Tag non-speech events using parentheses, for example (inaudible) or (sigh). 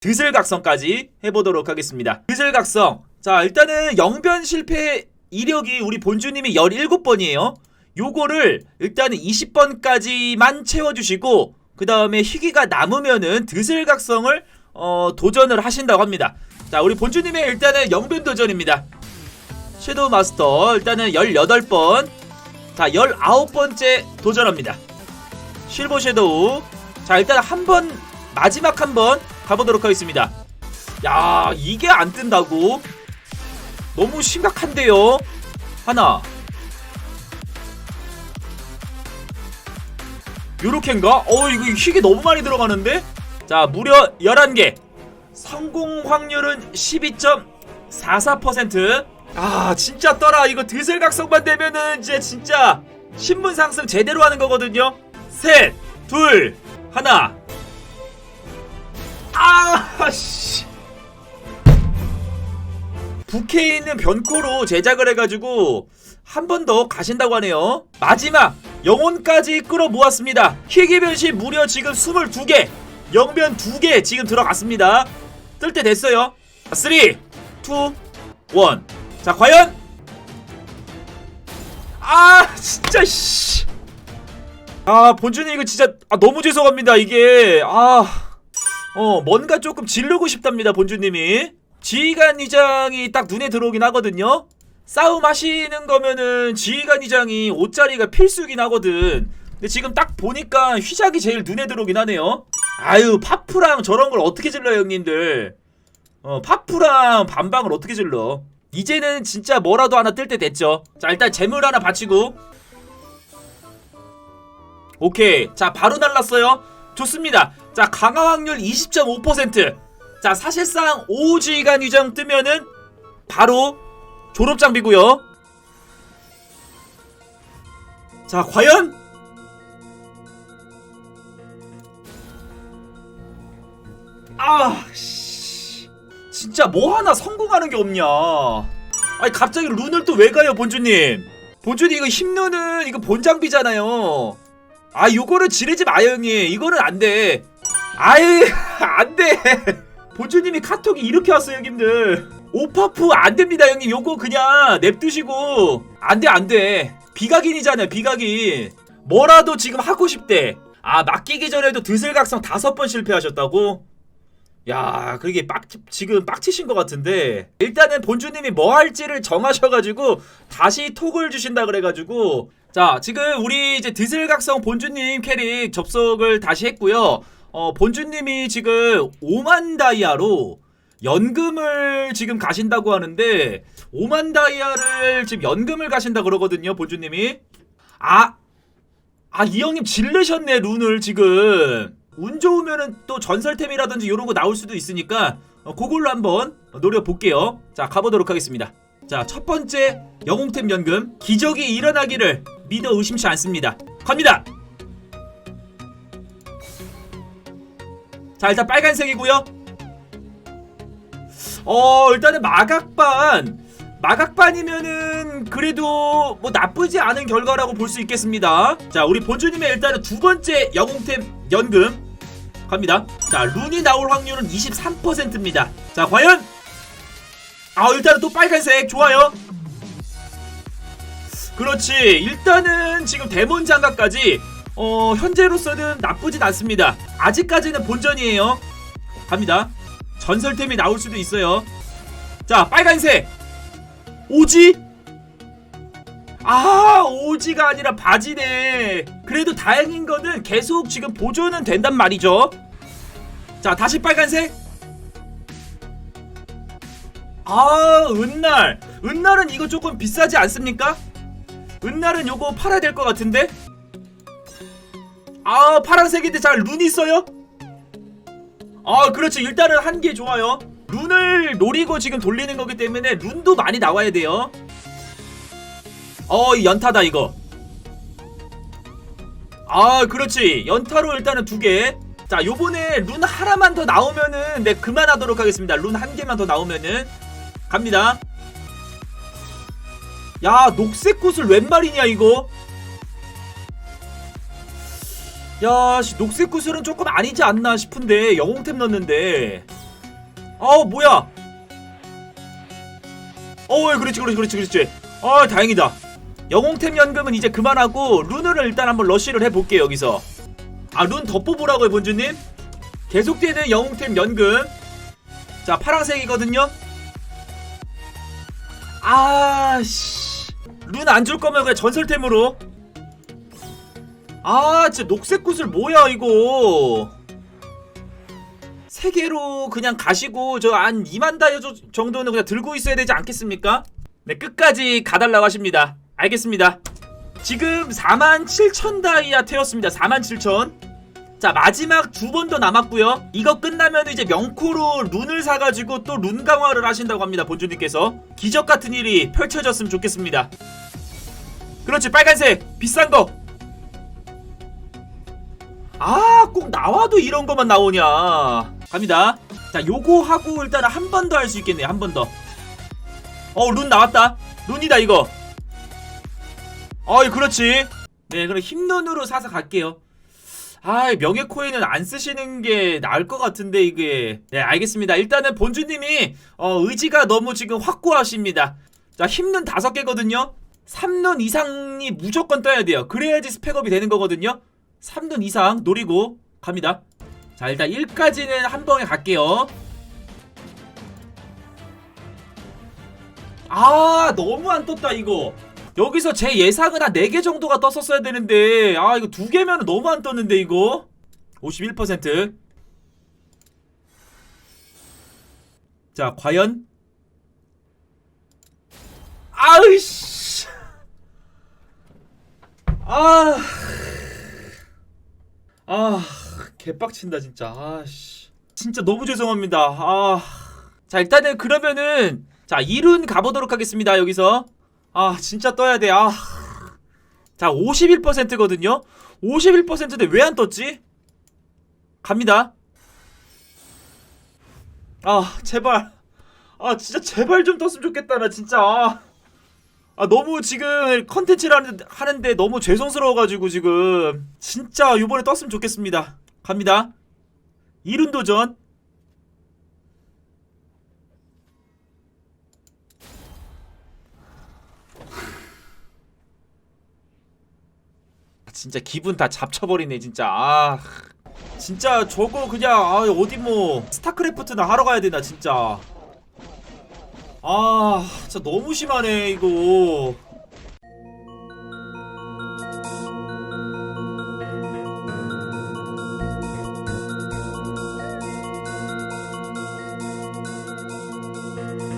드슬각성까지 해보도록 하겠습니다. 드슬각성. 자, 일단은 영변 실패 이력이 우리 본주님이 17번이에요. 요거를 일단은 20번까지만 채워주시고, 그 다음에 희귀가 남으면은 드슬각성을 어, 도전을 하신다고 합니다. 자, 우리 본주님의 일단은 영변 도전입니다. 섀도우 마스터 일단은 18번. 자, 19번째 도전합니다. 실버 섀도우. 자, 일단 한 번, 마지막 한 번 가보도록 하겠습니다. 야, 이게 안 뜬다고? 너무 심각한데요? 하나. 요렇게인가? 어, 이거 희귀 너무 많이 들어가는데? 자, 무려 11개. 성공 확률은 12.44%. 아, 진짜 떠라. 이거 드슬각성만 되면은 이제 진짜 신분 상승 제대로 하는 거거든요. 셋, 둘, 하나. 아, 씨. 북해에 있는 변코로 제작을 해가지고 한 번 더 가신다고 하네요. 마지막 영혼까지 끌어모았습니다. 희귀 변신 무려 지금 22개, 영변 2개 지금 들어갔습니다. 뜰 때 됐어요. 3, 2, 1. 자, 과연? 아, 진짜, 씨. 아, 본주님 이거 진짜 아, 너무 죄송합니다. 이게 아, 어 뭔가 조금 지르고 싶답니다. 본주님이 지휘관 이장이 딱 눈에 들어오긴 하거든요. 싸움 하시는 거면은 지휘관 이장이 옷자리가 필수긴 하거든. 근데 지금 딱 보니까 휘작이 제일 눈에 들어오긴 하네요. 아유 파프랑 저런 걸 어떻게 질러 요 형님들. 어 파프랑 반방을 어떻게 질러? 이제는 진짜 뭐라도 하나 뜰 때 됐죠. 자 일단 재물 하나 바치고 오케이. 자, 바로 날랐어요. 좋습니다. 자, 강화 확률 20.5%. 자, 사실상 5지간 유정 뜨면은 바로 졸업 장비고요. 자, 과연 아, 씨. 진짜 뭐 하나 성공하는 게 없냐. 아니, 갑자기 룬을 또 왜 가요, 본주님? 본주님 이거 힘누는 이거 본장비잖아요. 아 요거를 지르지 마요 형님 이거는 안돼 아유 (laughs) 안돼. 보주님이 카톡이 이렇게 왔어요 형님들. 오퍼프 안됩니다 형님. 요거 그냥 냅두시고. 안돼 안돼. 비각인이잖아요 비각인. 뭐라도 지금 하고 싶대. 아 맡기기 전에도 드슬각성 다섯 번 실패하셨다고? 야, 그게 빡 지금 빡치신 것 같은데. 일단은 본주님이 뭐 할지를 정하셔가지고 다시 톡을 주신다 그래가지고. 자 지금 우리 이제 드슬각성 본주님 캐릭 접속을 다시 했고요. 어 본주님이 지금 5만 다이아로 연금을 지금 가신다고 하는데 5만 다이아를 지금 연금을 가신다 그러거든요. 본주님이 아. 아, 이 형님 질르셨네, 룬을 지금. 운 좋으면은 또 전설템이라든지 이런 거 나올 수도 있으니까 어, 그걸로 한번 노려볼게요. 자, 가보도록 하겠습니다. 자, 첫 번째 영웅템 연금. 기적이 일어나기를 믿어 의심치 않습니다. 갑니다! 자, 일단 빨간색이고요. 어, 일단은 마각반. 마각반이면은 그래도 뭐 나쁘지 않은 결과라고 볼 수 있겠습니다. 자, 우리 본주님의 일단은 두 번째 영웅템 연금 갑니다. 자, 룬이 나올 확률은 23%입니다. 자, 과연 아, 일단은 또 빨간색 좋아요. 그렇지. 일단은 지금 데몬 장갑까지 어, 현재로서는 나쁘진 않습니다. 아직까지는 본전이에요. 갑니다. 전설템이 나올 수도 있어요. 자, 빨간색. 오지? 아, 오지가 아니라 바지네. 그래도 다행인 거는 계속 지금 보존은 된단 말이죠. 자, 다시 빨간색. 아, 은날. 은날은 이거 조금 비싸지 않습니까? 은날은 요거 팔아야 될 것 같은데? 아, 파란색인데 잘 룬 있어요? 아, 그렇지. 일단은 한 개 좋아요. 룬을 노리고 지금 돌리는 거기 때문에 룬도 많이 나와야 돼요. 어, 이 연타다 이거. 아, 그렇지. 연타로 일단은 두 개. 자, 요번에 룬 하나만 더 나오면은 네 그만하도록 하겠습니다. 룬 한 개만 더 나오면은 갑니다. 야, 녹색 구슬 웬 말이냐 이거? 야, 씨, 녹색 구슬은 조금 아니지 않나 싶은데 영웅템 넣었는데. 어 뭐야? 어 그렇지 그렇지 그렇지 그렇지. 아 다행이다. 영웅템 연금은 이제 그만하고 룬을 일단 한번 러쉬를 해볼게요 여기서. 아 룬 더 뽑으라고요 본주님? 계속되는 영웅템 연금. 자 파랑색이거든요? 아씨. 룬 안 줄 거면 그냥 전설템으로 아 진짜 녹색 구슬 뭐야 이거? 세 개로 그냥 가시고 저 한 2만 다이아 조- 정도는 그냥 들고 있어야 되지 않겠습니까? 네 끝까지 가달라고 하십니다. 알겠습니다. 지금 4만 7천 다이아 태웠습니다. 4만 7천. 자 마지막 두 번 더 남았고요. 이거 끝나면 이제 명코로 룬을 사가지고 또 룬 강화를 하신다고 합니다 본주님께서. 기적 같은 일이 펼쳐졌으면 좋겠습니다. 그렇지 빨간색. 비싼 거 아, 꼭 나와도 이런 것만 나오냐. 갑니다. 자, 요거 하고 일단 한 번 더 할 수 있겠네요. 한 번 더. 어, 룬 나왔다. 룬이다, 이거. 어이, 그렇지. 네, 그럼 흰눈으로 사서 갈게요. 아, 명예 코인은 안 쓰시는 게 나을 것 같은데 이게. 네, 알겠습니다. 일단은 본주님이 어, 의지가 너무 지금 확고하십니다. 자, 흰눈 다섯 개거든요. 3눈 이상이 무조건 떠야 돼요. 그래야지 스펙업이 되는 거거든요. 3등 이상 노리고 갑니다. 자, 일단 1까지는 한 번에 갈게요. 아, 너무 안 떴다, 이거. 여기서 제 예상은 한 4개 정도가 떴었어야 되는데, 아, 이거 두 개면 너무 안 떴는데, 이거. 51%. 자, 과연? 아으씨. 아. 아 개빡친다 진짜. 아씨. 진짜 너무 죄송합니다. 아자 일단은 그러면은 자 1운 가보도록 하겠습니다 여기서. 아 진짜 떠야 돼아자 51%거든요? 51%인데 왜 안 떴지? 갑니다. 아 제발. 아 진짜 제발 좀 떴으면 좋겠다 나 진짜. 아. 아 너무 지금 컨텐츠를 하는- 하는데 너무 죄송스러워가지고 지금 진짜 요번에 떴으면 좋겠습니다. 갑니다. 이룬 도전. 진짜 기분 다 잡쳐버리네 진짜. 아 진짜 저거 그냥 아 어디 뭐 스타크래프트나 하러 가야 되나 진짜 아 진짜 너무 심하네 이거